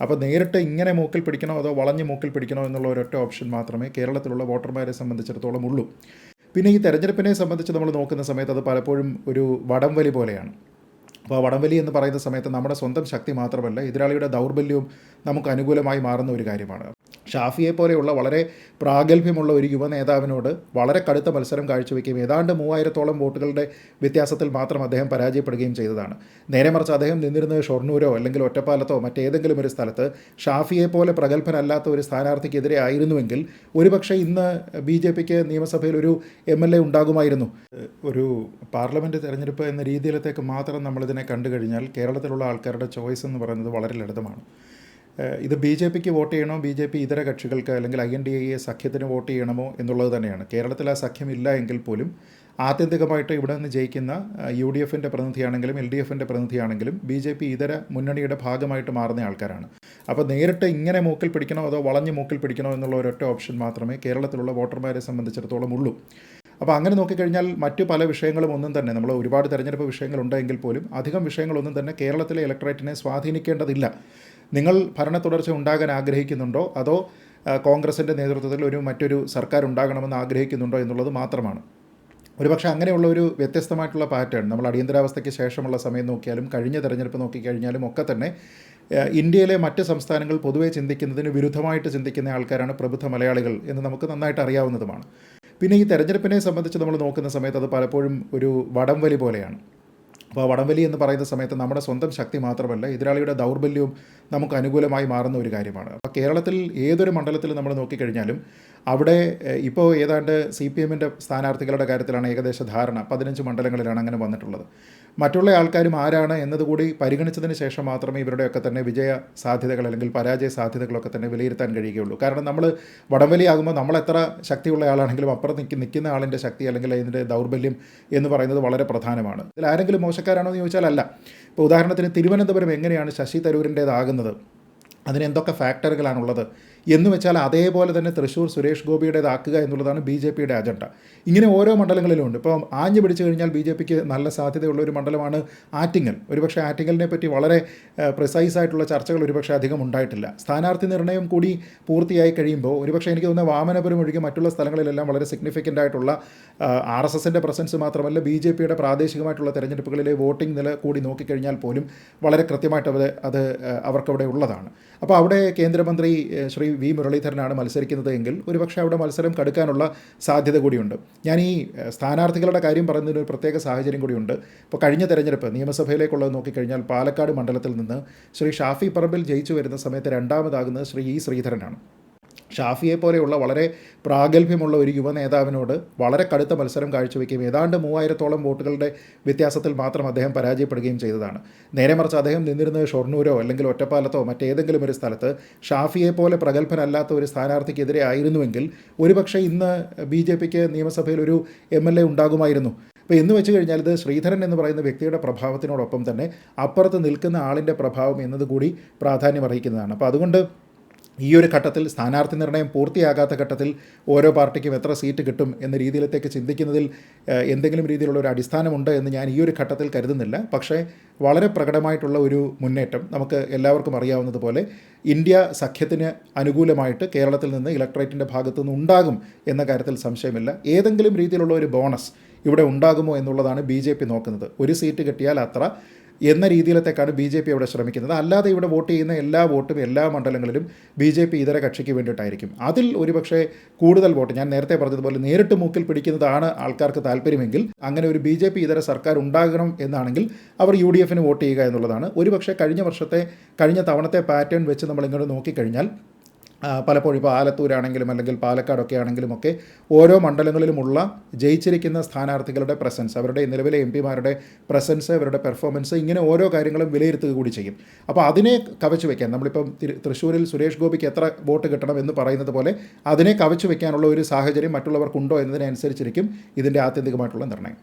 അപ്പോൾ നേരിട്ട് ഇങ്ങനെ മൂക്കിൽ പിടിക്കണോ അതോ വളഞ്ഞ് മൂക്കിൽ പിടിക്കണോ എന്നുള്ള ഒരൊറ്റ ഓപ്ഷൻ മാത്രമേ കേരളത്തിലുള്ള വോട്ടർമാരെ സംബന്ധിച്ചിടത്തോളം ഉള്ളൂ. പിന്നെ ഈ തെരഞ്ഞെടുപ്പിനെ സംബന്ധിച്ച് നമ്മൾ നോക്കുന്ന സമയത്ത് അത് പലപ്പോഴും ഒരു വടംവലി പോലെയാണ്. അപ്പോൾ വടംവലി എന്ന് പറയുന്ന സമയത്ത് നമ്മുടെ സ്വന്തം ശക്തി മാത്രമല്ല എതിരാളിയുടെ ദൗർബല്യവും നമുക്ക് അനുകൂലമായി മാറുന്ന ഒരു കാര്യമാണ്. ഷാഫിയെ പോലെയുള്ള വളരെ പ്രാഗൽഭ്യമുള്ള ഒരു യുവ നേതാവിനോട് വളരെ കടുത്ത മത്സരം കാഴ്ചവെക്കുകയും ഏതാണ്ട് മൂവായിരത്തോളം വോട്ടുകളുടെ വ്യത്യാസത്തിൽ മാത്രം അദ്ദേഹം പരാജയപ്പെടുകയും ചെയ്തതാണ്. നേരെ മറിച്ച് അദ്ദേഹം നിന്നിരുന്നത് ഷൊർണൂരോ അല്ലെങ്കിൽ ഒറ്റപ്പാലത്തോ മറ്റേതെങ്കിലും ഒരു സ്ഥലത്ത് ഷാഫിയെ പോലെ പ്രഗത്ഭനല്ലാത്ത ഒരു സ്ഥാനാർത്ഥിക്കെതിരെ ആയിരുന്നുവെങ്കിൽ ഒരുപക്ഷെ ഇന്ന് ബി ജെ പിക്ക് നിയമസഭയിൽ ഒരു എം എൽ എ ഉണ്ടാകുമായിരുന്നു. ഒരു പാർലമെന്റ് തെരഞ്ഞെടുപ്പ് എന്ന രീതിയിലത്തേക്ക് മാത്രം നമ്മളിതിനെ കണ്ടു കഴിഞ്ഞാൽ കേരളത്തിലുള്ള ആൾക്കാരുടെ ചോയ്സ് എന്ന് പറയുന്നത് വളരെ ലളിതമാണ്. ഇത് ബി ജെ പിക്ക് വോട്ട് ചെയ്യണോ ബി ജെ പി ഇതര കക്ഷികൾക്ക് അല്ലെങ്കിൽ ഐ എൻ ഡി എ സഖ്യത്തിന് വോട്ട് ചെയ്യണമോ എന്നുള്ളത് തന്നെയാണ്. കേരളത്തിൽ ആ സഖ്യം ഇല്ല എങ്കിൽ പോലും ആത്യന്തികമായിട്ട് ഇവിടെ നിന്ന് ജയിക്കുന്ന യു ഡി എഫിന്റെ പ്രതിനിധിയാണെങ്കിലും എൽ ഡി എഫിന്റെ പ്രതിനിധിയാണെങ്കിലും ബി ജെ പി ഇതര മുന്നണിയുടെ ഭാഗമായിട്ട് മാറുന്ന ആൾക്കാരാണ്. അപ്പോൾ നേരിട്ട് ഇങ്ങനെ മൂക്കിൽ പിടിക്കണോ അതോ വളഞ്ഞ് മൂക്കിൽ പിടിക്കണോ എന്നുള്ള ഒരൊറ്റ ഓപ്ഷൻ മാത്രമേ കേരളത്തിലുള്ള വോട്ടർമാരെ സംബന്ധിച്ചിടത്തോളം ഉള്ളൂ. അപ്പോൾ അങ്ങനെ നോക്കിക്കഴിഞ്ഞാൽ മറ്റു പല വിഷയങ്ങളും ഒന്നും തന്നെ നമ്മൾ ഒരുപാട് തെരഞ്ഞെടുപ്പ് വിഷയങ്ങളുണ്ടെങ്കിൽ പോലും അധികം വിഷയങ്ങളൊന്നും തന്നെ കേരളത്തിലെ ഇലക്ട്രേറ്റിനെ സ്വാധീനിക്കേണ്ടതില്ല. നിങ്ങൾ ഭരണ തുടർച്ച ഉണ്ടാകാൻ ആഗ്രഹിക്കുന്നുണ്ടോ? അതോ കോൺഗ്രസിന്റെ നേതൃത്വത്തിൽ ഒരു മറ്റൊരു സർക്കാർ ഉണ്ടാകണമെന്ന് ആഗ്രഹിക്കുന്നുണ്ടോ എന്നുള്ളത് മാത്രമാണ്. ഒരുപക്ഷെ അങ്ങനെയുള്ള ഒരു വ്യത്യസ്തമായിട്ടുള്ള പാറ്റേൺ നമ്മൾ അടിയന്തരാവസ്ഥയ്ക്ക് ശേഷമുള്ള സമയം നോക്കിയാലും കഴിഞ്ഞ തെരഞ്ഞെടുപ്പ് നോക്കിക്കഴിഞ്ഞാലും ഒക്കെ തന്നെ ഇന്ത്യയിലെ മറ്റ് സംസ്ഥാനങ്ങൾ പൊതുവെ ചിന്തിക്കുന്നതിന് വിരുദ്ധമായിട്ട് ചിന്തിക്കുന്ന ആൾക്കാരാണ് പ്രബുദ്ധ മലയാളികൾ എന്ന് നമുക്ക് നന്നായിട്ട് അറിയാവുന്നതുമാണ്. പിന്നെ ഈ തെരഞ്ഞെടുപ്പിനെ സംബന്ധിച്ച് നമ്മൾ നോക്കുന്ന സമയത്ത് അത് പലപ്പോഴും ഒരു വടംവലി പോലെയാണ്. അപ്പോൾ ആ വടംവലി എന്ന് പറയുന്ന സമയത്ത് നമ്മുടെ സ്വന്തം ശക്തി മാത്രമല്ല എതിരാളിയുടെ ദൗർബല്യവും നമുക്ക് അനുകൂലമായി മാറുന്ന ഒരു കാര്യമാണ്. അപ്പോൾ കേരളത്തിൽ ഏതൊരു മണ്ഡലത്തിൽ നമ്മൾ നോക്കിക്കഴിഞ്ഞാലും അവിടെ ഇപ്പോൾ ഏതാണ്ട് സി പി എമ്മിന്റെ സ്ഥാനാർത്ഥികളുടെ കാര്യത്തിലാണ് ഏകദേശ ധാരണ. പതിനഞ്ച് മണ്ഡലങ്ങളിലാണ് അങ്ങനെ വന്നിട്ടുള്ളത്. മറ്റുള്ള ആൾക്കാരും ആരാണ് എന്നതുകൂടി പരിഗണിച്ചതിന് ശേഷം മാത്രമേ ഇവരുടെയൊക്കെ തന്നെ വിജയ സാധ്യതകൾ അല്ലെങ്കിൽ പരാജയ സാധ്യതകളൊക്കെ തന്നെ വിലയിരുത്താൻ കഴിയുകയുള്ളൂ. കാരണം നമ്മൾ വടംവലിയാകുമ്പോൾ നമ്മൾ എത്ര ശക്തിയുള്ള ആളാണെങ്കിലും അപ്പുറം നിൽക്കി നിൽക്കുന്ന ആളിന്റെ ശക്തി അല്ലെങ്കിൽ അതിന്റെ ദൗർബല്യം എന്ന് പറയുന്നത് വളരെ പ്രധാനമാണ്. ഇതിൽ ആരെങ്കിലും മോശക്കാരാണോ എന്ന് ചോദിച്ചാൽ അല്ല. ഇപ്പോൾ ഉദാഹരണത്തിന് തിരുവനന്തപുരം എങ്ങനെയാണ് ശശി തരൂരിന്റേതാകുന്നത് അതിന് എന്തൊക്കെ ഫാക്ടറുകളാണുള്ളത്? എന്ന് വെച്ചാൽ അതേപോലെ തന്നെ തൃശ്ശൂർ സുരേഷ് ഗോപിയുടേതാക്കുക എന്നുള്ളതാണ് ബി ജെ പിയുടെ അജണ്ട. ഇങ്ങനെ ഓരോ മണ്ഡലങ്ങളിലും ഉണ്ട് ഇപ്പോൾ ആഞ്ഞു പിടിച്ചു കഴിഞ്ഞാൽ ബി ജെ പിക്ക് നല്ല സാധ്യതയുള്ള ഒരു മണ്ഡലമാണ് ആറ്റിങ്ങൽ. ഒരുപക്ഷെ ആറ്റിങ്ങലിനെ പറ്റി വളരെ പ്രിസൈസ് ആയിട്ടുള്ള ചർച്ചകൾ ഒരുപക്ഷെ അധികം ഉണ്ടായിട്ടില്ല. സ്ഥാനാർത്ഥി നിർണയം കൂടി പൂർത്തിയായി കഴിയുമ്പോൾ ഒരുപക്ഷെ എനിക്ക് തോന്നുന്ന വാമനപുരം ഒഴികെ മറ്റുള്ള സ്ഥലങ്ങളിലെല്ലാം വളരെ സിഗ്നിഫിക്കന്റ് ആയിട്ടുള്ള ആർ എസ് എസിന്റെ പ്രസൻസ് മാത്രമല്ല ബി ജെ പിയുടെ പ്രാദേശികമായിട്ടുള്ള തെരഞ്ഞെടുപ്പുകളിലെ വോട്ടിംഗ് നില കൂടി നോക്കിക്കഴിഞ്ഞാൽ പോലും വളരെ കൃത്യമായിട്ട് അത് അത് അവർക്കവിടെ ഉള്ളതാണ്. അപ്പോൾ അവിടെ കേന്ദ്രമന്ത്രി ശ്രീ വി മുരളീധരനാണ് മത്സരിക്കുന്നത് എങ്കിൽ ഒരുപക്ഷെ അവിടെ മത്സരം കടുക്കാനുള്ള സാധ്യത കൂടിയുണ്ട്. ഞാൻ ഈ സ്ഥാനാർത്ഥികളുടെ കാര്യം പറയുന്നതിന് ഒരു പ്രത്യേക സാഹചര്യം കൂടിയുണ്ട്. ഇപ്പോൾ കഴിഞ്ഞ തെരഞ്ഞെടുപ്പ് നിയമസഭയിലേക്കുള്ളത് നോക്കിക്കഴിഞ്ഞാൽ പാലക്കാട് മണ്ഡലത്തിൽ നിന്ന് ശ്രീ ഷാഫി പറമ്പിൽ ജയിച്ചു വരുന്ന സമയത്ത് രണ്ടാമതാകുന്നത് ശ്രീ ഇ ശ്രീധരനാണ്. ഷാഫിയെ പോലെയുള്ള വളരെ പ്രാഗൽഭ്യമുള്ള ഒരു യുവ നേതാവിനോട് വളരെ കടുത്ത മത്സരം കാഴ്ചവെക്കുകയും ഏതാണ്ട് മൂവായിരത്തോളം വോട്ടുകളുടെ വ്യത്യാസത്തിൽ മാത്രം അദ്ദേഹം പരാജയപ്പെടുകയും ചെയ്തതാണ്. നേരെ മറിച്ച് അദ്ദേഹം നിന്നിരുന്നത് ഷൊർണൂരോ അല്ലെങ്കിൽ ഒറ്റപ്പാലത്തോ മറ്റേതെങ്കിലും ഒരു സ്ഥലത്ത് ഷാഫിയെ പോലെ പ്രഗത്ഭനല്ലാത്ത ഒരു സ്ഥാനാർത്ഥിക്കെതിരെ ആയിരുന്നുവെങ്കിൽ ഒരുപക്ഷെ ഇന്ന് ബി ജെ പിക്ക് നിയമസഭയിൽ ഒരു എം എൽ എ ഉണ്ടാകുമായിരുന്നു. അപ്പോൾ എന്ന് വെച്ച് കഴിഞ്ഞാൽ ഇത് ശ്രീധരൻ എന്ന് പറയുന്ന വ്യക്തിയുടെ പ്രഭാവത്തിനോടൊപ്പം തന്നെ അപ്പുറത്ത് നിൽക്കുന്ന ആളിന്റെ പ്രഭാവം എന്നതുകൂടി പ്രാധാന്യം അർഹിക്കുന്നതാണ്. അപ്പോൾ അതുകൊണ്ട് ഈ ഒരു ഘട്ടത്തിൽ സ്ഥാനാർത്ഥി നിർണയം പൂർത്തിയാകാത്ത ഘട്ടത്തിൽ ഓരോ പാർട്ടിക്കും എത്ര സീറ്റ് കിട്ടും എന്ന രീതിയിലത്തേക്ക് ചിന്തിക്കുന്നതിൽ എന്തെങ്കിലും രീതിയിലുള്ള ഒരു അടിസ്ഥാനമുണ്ട് എന്ന് ഞാൻ ഈ ഒരു ഘട്ടത്തിൽ കരുതുന്നില്ല. പക്ഷേ വളരെ പ്രകടമായിട്ടുള്ള ഒരു മുന്നേറ്റം നമുക്ക് എല്ലാവർക്കും അറിയാവുന്നതുപോലെ ഇന്ത്യ സഖ്യത്തിന് അനുകൂലമായിട്ട് കേരളത്തിൽ നിന്ന് ഇലക്ട്രേറ്റിന്റെ ഭാഗത്തു നിന്ന് ഉണ്ടാകും എന്ന കാര്യത്തിൽ സംശയമില്ല. ഏതെങ്കിലും രീതിയിലുള്ള ഒരു ബോണസ് ഇവിടെ ഉണ്ടാകുമോ എന്നുള്ളതാണ് ബി നോക്കുന്നത്. ഒരു സീറ്റ് കിട്ടിയാൽ അത്ര എന്ന രീതിയിലത്തേക്കാണ് ബി ജെ പി അവിടെ ശ്രമിക്കുന്നത്. അല്ലാതെ ഇവിടെ വോട്ട് ചെയ്യുന്ന എല്ലാ വോട്ടും എല്ലാ മണ്ഡലങ്ങളിലും ബി ജെ പി ഇതര കക്ഷിക്ക് വേണ്ടിയിട്ടായിരിക്കും. അതിൽ ഒരുപക്ഷേ കൂടുതൽ വോട്ട് ഞാൻ നേരത്തെ പറഞ്ഞതുപോലെ നേരിട്ട് മൂക്കിൽ പിടിക്കുന്നതാണ് ആൾക്കാർക്ക് താല്പര്യമെങ്കിൽ അങ്ങനെ ഒരു ബി ജെ പി ഇതര സർക്കാർ ഉണ്ടാകണം എന്നാണെങ്കിൽ അവർ യു ഡി എഫിന് വോട്ട് ചെയ്യുക എന്നുള്ളതാണ്. ഒരുപക്ഷെ കഴിഞ്ഞ വർഷത്തെ കഴിഞ്ഞ തവണത്തെ പാറ്റേൺ വെച്ച് നമ്മൾ ഇങ്ങോട്ട് നോക്കിക്കഴിഞ്ഞാൽ പലപ്പോഴും ഇപ്പോൾ ആലത്തൂരാണെങ്കിലും അല്ലെങ്കിൽ പാലക്കാടൊക്കെ ആണെങ്കിലും ഒക്കെ ഓരോ മണ്ഡലങ്ങളിലുമുള്ള ജയിച്ചിരിക്കുന്ന സ്ഥാനാർത്ഥികളുടെ പ്രസൻസ് അവരുടെ നിലവിലെ എം പിമാരുടെ പ്രസൻസ് അവരുടെ പെർഫോമൻസ് ഇങ്ങനെ ഓരോ കാര്യങ്ങളും വിലയിരുത്തുക കൂടി ചെയ്യും. അപ്പോൾ അതിനെ കവച്ചു വയ്ക്കാൻ നമ്മളിപ്പം തൃശ്ശൂരിൽ സുരേഷ് ഗോപിക്ക് എത്ര വോട്ട് കിട്ടണം എന്ന് പറയുന്നത് പോലെ അതിനെ കവച്ചു വയ്ക്കാനുള്ള ഒരു സാഹചര്യം മറ്റുള്ളവർക്കുണ്ടോ എന്നതിനനുസരിച്ചിരിക്കും ഇതിന്റെ ആത്യന്തികമായിട്ടുള്ള നിർണയം.